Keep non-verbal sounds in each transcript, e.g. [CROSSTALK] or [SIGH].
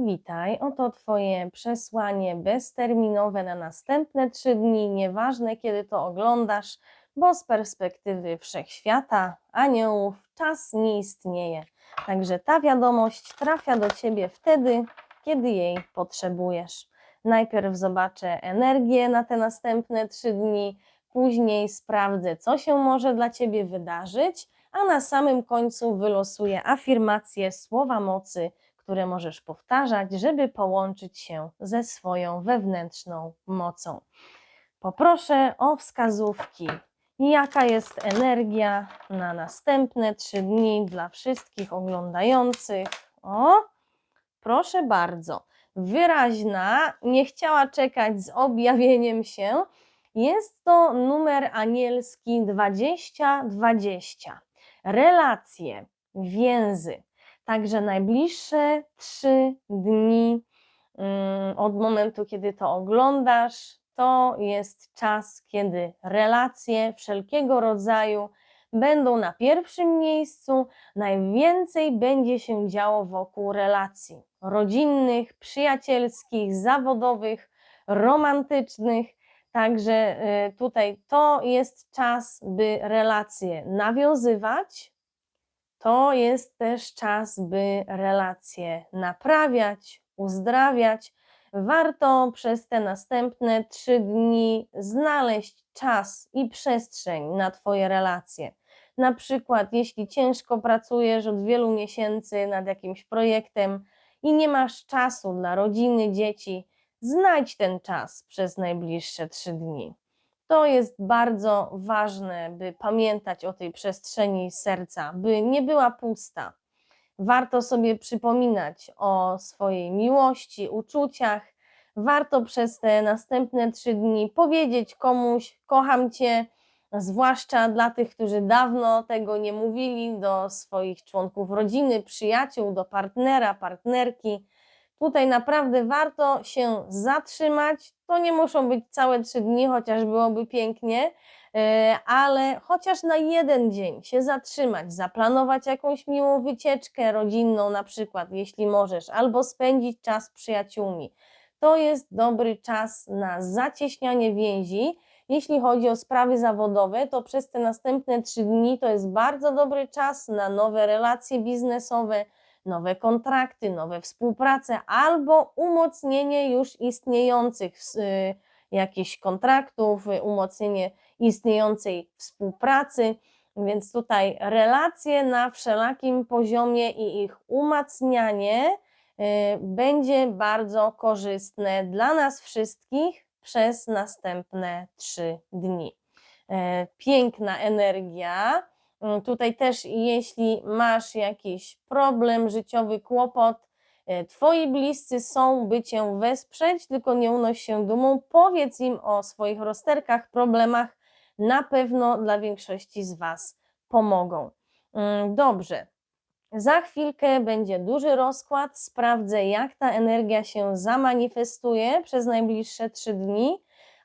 Witaj, oto Twoje przesłanie bezterminowe na następne trzy dni, nieważne kiedy to oglądasz, bo z perspektywy wszechświata, aniołów, czas nie istnieje. Także ta wiadomość trafia do Ciebie wtedy, kiedy jej potrzebujesz. Najpierw zobaczę energię na te następne trzy dni, później sprawdzę, co się może dla Ciebie wydarzyć, a na samym końcu wylosuję afirmacje słowa mocy które możesz powtarzać, żeby połączyć się ze swoją wewnętrzną mocą. Poproszę o wskazówki, jaka jest energia na następne trzy dni dla wszystkich oglądających. O, proszę bardzo. Wyraźna, nie chciała czekać z objawieniem się. Jest to numer anielski 2020. Relacje, więzy Także najbliższe trzy dni mm, od momentu, kiedy to oglądasz, to jest czas, kiedy relacje wszelkiego rodzaju będą na pierwszym miejscu. Najwięcej będzie się działo wokół relacji rodzinnych, przyjacielskich, zawodowych, romantycznych. Także y, tutaj to jest czas, by relacje nawiązywać, to jest też czas, by relacje naprawiać, uzdrawiać. Warto przez te następne trzy dni znaleźć czas i przestrzeń na Twoje relacje. Na przykład, jeśli ciężko pracujesz od wielu miesięcy nad jakimś projektem i nie masz czasu dla rodziny, dzieci, znajdź ten czas przez najbliższe trzy dni. To jest bardzo ważne, by pamiętać o tej przestrzeni serca, by nie była pusta. Warto sobie przypominać o swojej miłości, uczuciach. Warto przez te następne trzy dni powiedzieć komuś: Kocham Cię, zwłaszcza dla tych, którzy dawno tego nie mówili, do swoich członków rodziny, przyjaciół, do partnera, partnerki Tutaj naprawdę warto się zatrzymać. To nie muszą być całe trzy dni, chociaż byłoby pięknie, e, ale chociaż na jeden dzień się zatrzymać, zaplanować jakąś miłą wycieczkę rodzinną, na przykład, jeśli możesz, albo spędzić czas z przyjaciółmi. To jest dobry czas na zacieśnianie więzi. Jeśli chodzi o sprawy zawodowe, to przez te następne trzy dni to jest bardzo dobry czas na nowe relacje biznesowe nowe kontrakty, nowe współprace albo umocnienie już istniejących y, jakichś kontraktów, y, umocnienie istniejącej współpracy. Więc tutaj relacje na wszelakim poziomie i ich umacnianie y, będzie bardzo korzystne dla nas wszystkich przez następne trzy dni. E, piękna energia tutaj też, jeśli masz jakiś problem, życiowy kłopot, e, Twoi bliscy są, by Cię wesprzeć, tylko nie unoś się dumą, powiedz im o swoich rozterkach, problemach, na pewno dla większości z Was pomogą. Mm, dobrze, za chwilkę będzie duży rozkład, sprawdzę jak ta energia się zamanifestuje przez najbliższe trzy dni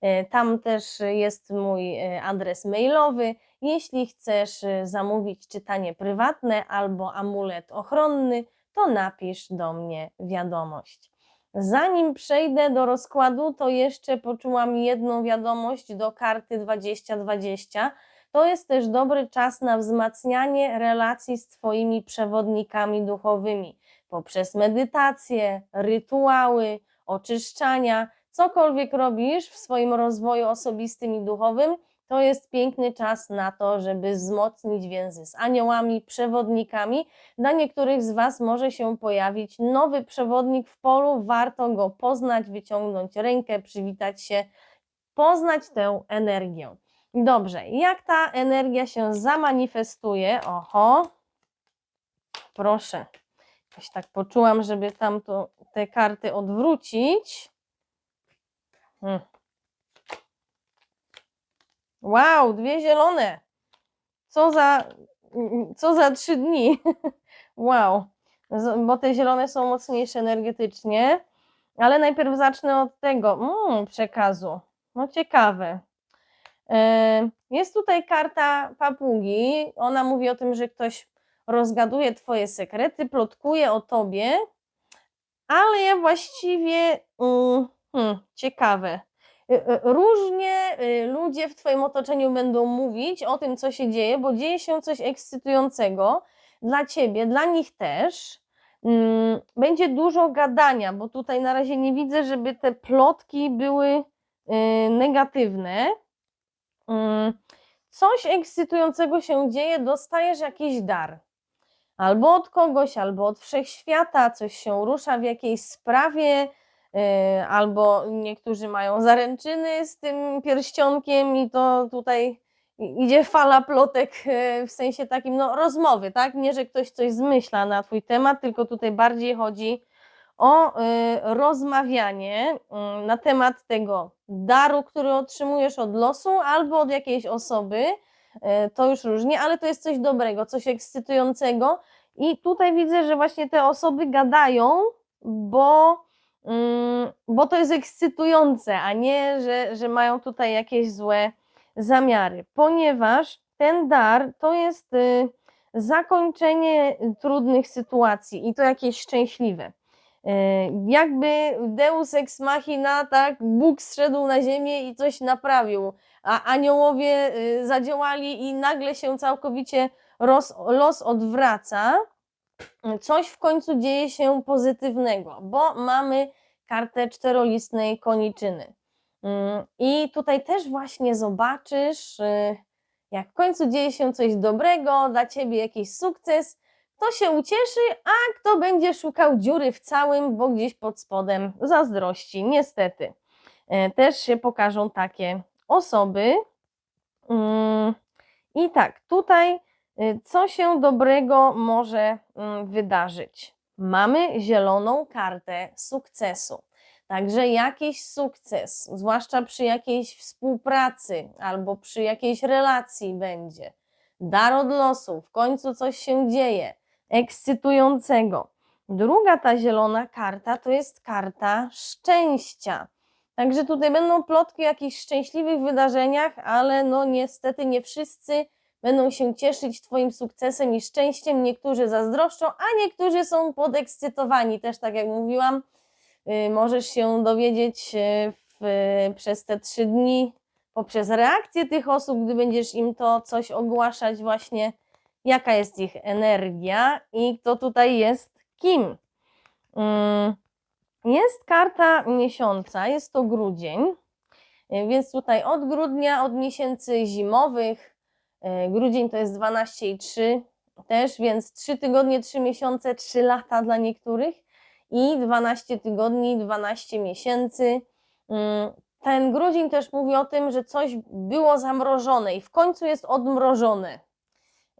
E, tam też jest mój e, adres mailowy. Jeśli chcesz y, zamówić czytanie prywatne albo amulet ochronny, to napisz do mnie wiadomość. Zanim przejdę do rozkładu, to jeszcze poczułam jedną wiadomość do karty 2020. To jest też dobry czas na wzmacnianie relacji z Twoimi przewodnikami duchowymi poprzez medytacje, rytuały, oczyszczania, cokolwiek robisz w swoim rozwoju osobistym i duchowym to jest piękny czas na to, żeby wzmocnić więzy z aniołami, przewodnikami. Dla niektórych z Was może się pojawić nowy przewodnik w polu, warto go poznać, wyciągnąć rękę, przywitać się, poznać tę energię. Dobrze, jak ta energia się zamanifestuje? Oho, proszę. Jakoś tak poczułam, żeby tam te karty odwrócić. Hmm. Wow, dwie zielone. co za, co za trzy dni. [LAUGHS] Wow, bo te zielone są mocniejsze energetycznie. Ale najpierw zacznę od tego mm, przekazu. No ciekawe. E, Jest tutaj karta papugi. Ona mówi o tym, że ktoś rozgaduje Twoje sekrety, plotkuje o Tobie, ale ja właściwie mm, hmm, ciekawe. Y, y, Różnie y, ludzie w Twoim otoczeniu będą mówić o tym, co się dzieje, bo dzieje się coś ekscytującego dla Ciebie, dla nich też. Mm, Będzie dużo gadania, bo tutaj na razie nie widzę, żeby te plotki były negatywne. Mm, Coś ekscytującego się dzieje, dostajesz jakiś dar. Albo od kogoś, albo od wszechświata, coś się rusza w jakiejś sprawie, albo niektórzy mają zaręczyny z tym pierścionkiem i to tutaj idzie fala plotek y, w sensie takim, no rozmowy, tak? Nie, że ktoś coś zmyśla na twój temat, tylko tutaj bardziej chodzi o y, rozmawianie y, na temat tego daru, który otrzymujesz od losu albo od jakiejś osoby. Y, To już różnie, ale to jest coś dobrego, coś ekscytującego. I tutaj widzę, że właśnie te osoby gadają, bo, mm, bo to jest ekscytujące, a nie, że, że mają tutaj jakieś złe zamiary, ponieważ ten dar to jest y, zakończenie trudnych sytuacji i to jakieś szczęśliwe. Y, Jakby Deus ex machina, tak, Bóg zszedł na ziemię i coś naprawił, a aniołowie y, zadziałali i nagle się całkowicie los odwraca. Coś w końcu dzieje się pozytywnego, bo mamy kartę czterolistnej koniczyny. Mm, I tutaj też właśnie zobaczysz, y, jak w końcu dzieje się coś dobrego, dla ciebie jakiś sukces, kto się ucieszy, a kto będzie szukał dziury w całym, bo gdzieś pod spodem zazdrości, niestety. E, Też się pokażą takie osoby. Mm, I tak, tutaj co się dobrego może mm, wydarzyć? Mamy zieloną kartę sukcesu. Także jakiś sukces, zwłaszcza przy jakiejś współpracy albo przy jakiejś relacji będzie. Dar od losu, w końcu coś się dzieje, ekscytującego. Druga ta zielona karta to jest karta szczęścia. Także tutaj będą plotki o jakichś szczęśliwych wydarzeniach, ale no niestety nie wszyscy będą się cieszyć Twoim sukcesem i szczęściem. Niektórzy zazdroszczą, a niektórzy są podekscytowani. Też tak jak mówiłam, y, możesz się dowiedzieć y, w, przez te trzy dni poprzez reakcję tych osób, gdy będziesz im to coś ogłaszać, właśnie jaka jest ich energia i kto tutaj jest kim. Mm, Jest karta miesiąca, jest to grudzień, y, więc tutaj od grudnia, od miesięcy zimowych, grudzień to jest 12 i 3 też, więc 3 tygodnie, 3 miesiące, 3 lata dla niektórych i 12 tygodni, 12 miesięcy. Mm, Ten grudzień też mówi o tym, że coś było zamrożone i w końcu jest odmrożone.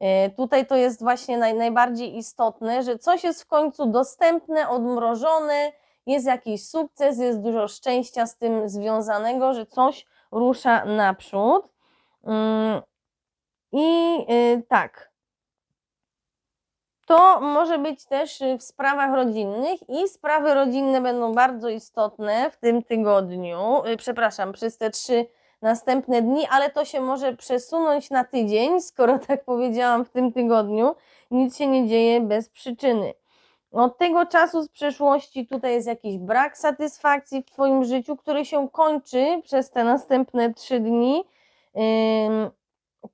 Y, Tutaj to jest właśnie naj, najbardziej istotne, że coś jest w końcu dostępne, odmrożone, jest jakiś sukces, jest dużo szczęścia z tym związanego, że coś rusza naprzód. I y, tak. To może być też y, w sprawach rodzinnych i sprawy rodzinne będą bardzo istotne w tym tygodniu, y, przepraszam, przez te trzy następne dni, ale to się może przesunąć na tydzień, skoro [LAUGHS] tak powiedziałam w tym tygodniu, nic się nie dzieje bez przyczyny. Od tego czasu z przeszłości tutaj jest jakiś brak satysfakcji w Twoim życiu, który się kończy przez te następne trzy dni. Ym,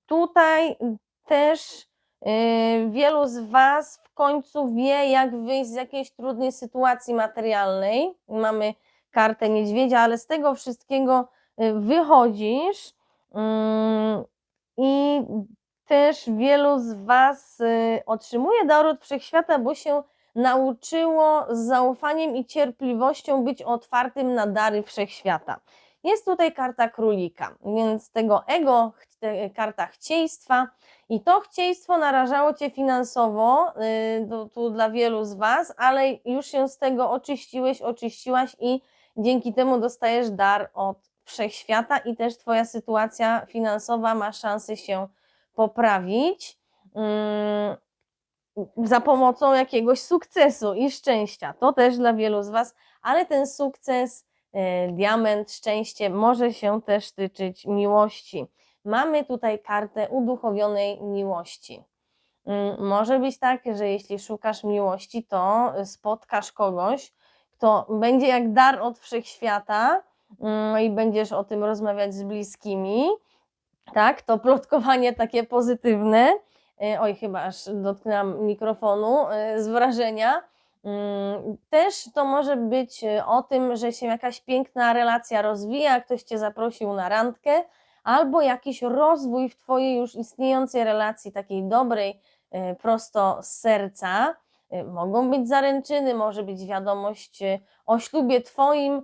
Tutaj też yy, wielu z Was w końcu wie, jak wyjść z jakiejś trudnej sytuacji materialnej. Mamy kartę niedźwiedzia, ale z tego wszystkiego y, wychodzisz. Ym, I też wielu z Was y, otrzymuje dar od wszechświata, bo się nauczyło z zaufaniem i cierpliwością być otwartym na dary wszechświata. Jest tutaj karta królika, więc tego ego, karta chcieństwa i to chcieństwo narażało Cię finansowo, y, tu, dla wielu z Was, ale już się z tego oczyściłeś, oczyściłaś i dzięki temu dostajesz dar od wszechświata i też Twoja sytuacja finansowa ma szansę się poprawić mm, za pomocą jakiegoś sukcesu i szczęścia. To też dla wielu z Was, ale ten sukces, diament, szczęście może się też tyczyć miłości. Mamy tutaj kartę uduchowionej miłości. Mm, Może być tak, że jeśli szukasz miłości, to spotkasz kogoś, kto będzie jak dar od wszechświata mm, i będziesz o tym rozmawiać z bliskimi. Tak, to plotkowanie takie pozytywne. E, Oj, chyba aż dotknęłam mikrofonu e, z wrażenia. Mm, Też to może być e, o tym, że się jakaś piękna relacja rozwija, ktoś cię zaprosił na randkę, albo jakiś rozwój w twojej już istniejącej relacji, takiej dobrej, e, prosto z serca. E, Mogą być zaręczyny, może być wiadomość o ślubie twoim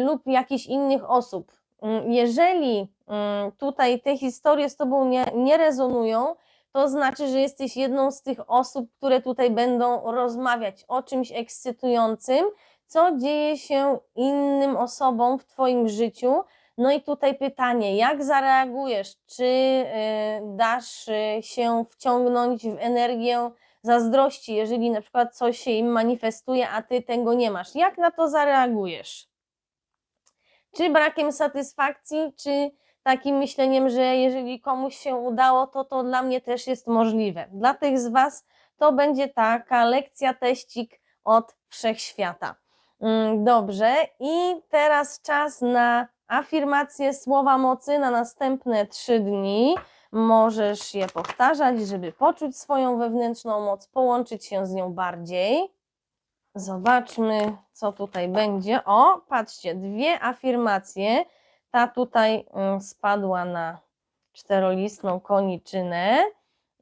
lub jakichś innych osób. Mm, Jeżeli mm, tutaj te historie z tobą nie, nie rezonują, to znaczy, że jesteś jedną z tych osób, które tutaj będą rozmawiać o czymś ekscytującym, co dzieje się innym osobom w Twoim życiu. No i tutaj pytanie, jak zareagujesz? Czy y, dasz y, się wciągnąć w energię zazdrości, jeżeli na przykład coś się im manifestuje, a Ty tego nie masz? Jak na to zareagujesz? Czy brakiem satysfakcji, czy takim myśleniem, że jeżeli komuś się udało, to to dla mnie też jest możliwe. Dla tych z Was to będzie taka lekcja, teścik od wszechświata. Mm, Dobrze, i teraz czas na afirmację słowa mocy na następne trzy dni. Możesz je powtarzać, żeby poczuć swoją wewnętrzną moc, połączyć się z nią bardziej. Zobaczmy, co tutaj będzie. O, patrzcie, dwie afirmacje. Ta tutaj mm, spadła na czterolistną koniczynę.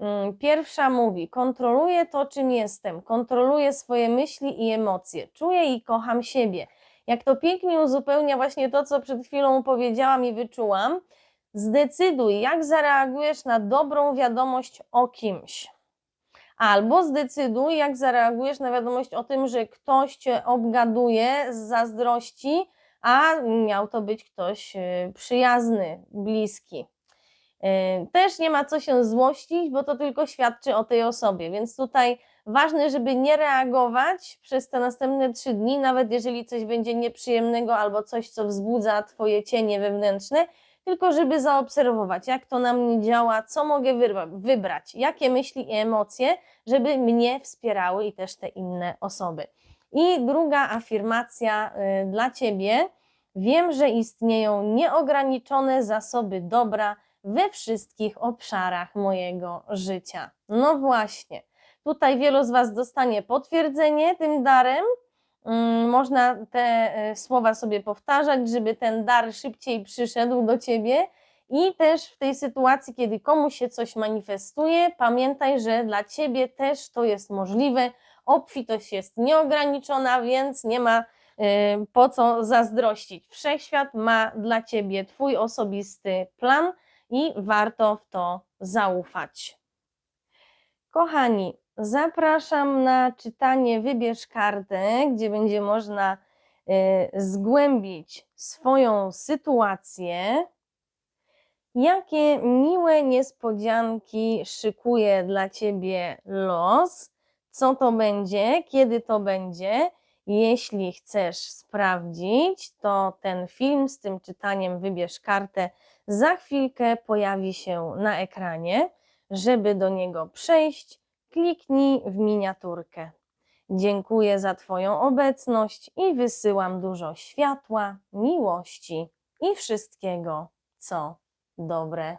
Mm, Pierwsza mówi: Kontroluję to, czym jestem, kontroluję swoje myśli i emocje, czuję i kocham siebie. Jak to pięknie uzupełnia właśnie to, co przed chwilą powiedziałam i wyczułam. Zdecyduj, jak zareagujesz na dobrą wiadomość o kimś. Albo zdecyduj, jak zareagujesz na wiadomość o tym, że ktoś cię obgaduje z zazdrości, a miał to być ktoś y, przyjazny, bliski. Y, Też nie ma co się złościć, bo to tylko świadczy o tej osobie, więc tutaj ważne, żeby nie reagować przez te następne trzy dni, nawet jeżeli coś będzie nieprzyjemnego albo coś, co wzbudza Twoje cienie wewnętrzne, tylko żeby zaobserwować, jak to na mnie działa, co mogę wybrać, jakie myśli i emocje, żeby mnie wspierały i też te inne osoby. I druga afirmacja y, dla Ciebie. Wiem, że istnieją nieograniczone zasoby dobra we wszystkich obszarach mojego życia. No właśnie, tutaj wielu z Was dostanie potwierdzenie tym darem. Mm, Można te e, słowa sobie powtarzać, żeby ten dar szybciej przyszedł do Ciebie. I też w tej sytuacji, kiedy komuś się coś manifestuje, pamiętaj, że dla Ciebie też to jest możliwe. Obfitość jest nieograniczona, więc nie ma y, po co zazdrościć. Wszechświat ma dla Ciebie Twój osobisty plan i warto w to zaufać. Kochani, zapraszam na czytanie Wybierz kartę, gdzie będzie można y, zgłębić swoją sytuację. Jakie miłe niespodzianki szykuje dla Ciebie los? Co to będzie? Kiedy to będzie? Jeśli chcesz sprawdzić, to ten film z tym czytaniem Wybierz kartę za chwilkę pojawi się na ekranie. Żeby do niego przejść, kliknij w miniaturkę. Dziękuję za Twoją obecność i wysyłam dużo światła, miłości i wszystkiego, co dobre.